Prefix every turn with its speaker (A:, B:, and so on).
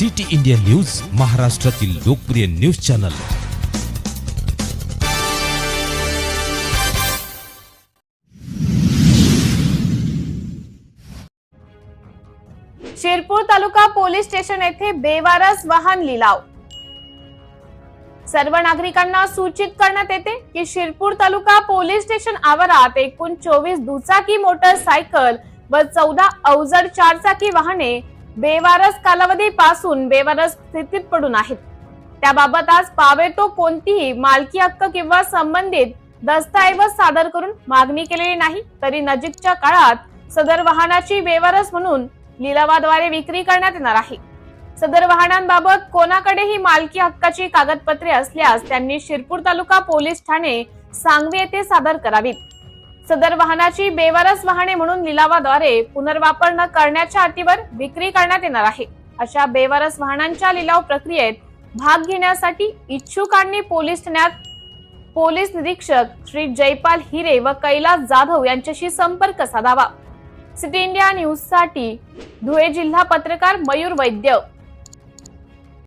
A: City India news महाराष्ट्रातील लोकप्रिय news channel.
B: Shirpur taluka police station येथे बेवारस वाहन लिलाव. सर्व नागरिकांना सूचित करण्यात येते की शिरपूर तालुका पोलीस स्टेशन आवारात एकूण चोवीस दुचाकी मोटरसायकल व चौदा अवजड चारचाकी वाहने बेवारस कालावधीपासून बेवारस स्थितीत पडून आहेत. त्याबाबत आज पावे तो कोणतीही मालकी हक्क किंवा संबंधित दस्तऐवज सादर करून मागणी केलेली नाही तरी नजीकच्या काळात सदर वाहनाची बेवारस म्हणून लिलावाद्वारे विक्री करण्यात येणार आहे. सदर वाहनांबाबत कोणाकडेही मालकी हक्काची कागदपत्रे असल्यास त्यांनी शिरपूर तालुका पोलीस ठाणे सांगवी येथे सादर करावीत. सदर वाहनाची बेवारस वाहने म्हणून लिलावाद्वारे पुनर्वापर न करण्याच्या अटीवर विक्री करण्यात येणार आहे. अशा बेवारस वाहनांच्या लिलाव प्रक्रियेत भाग घेण्यासाठी इच्छुकांनी पोलीस ठाण्यात पोलीस निरीक्षक श्री जयपाल हिरे व कैलास जाधव यांच्याशी संपर्क साधावा. सिटी इंडिया न्यूजसाठी धुळे जिल्हा पत्रकार मयूर वैद्य.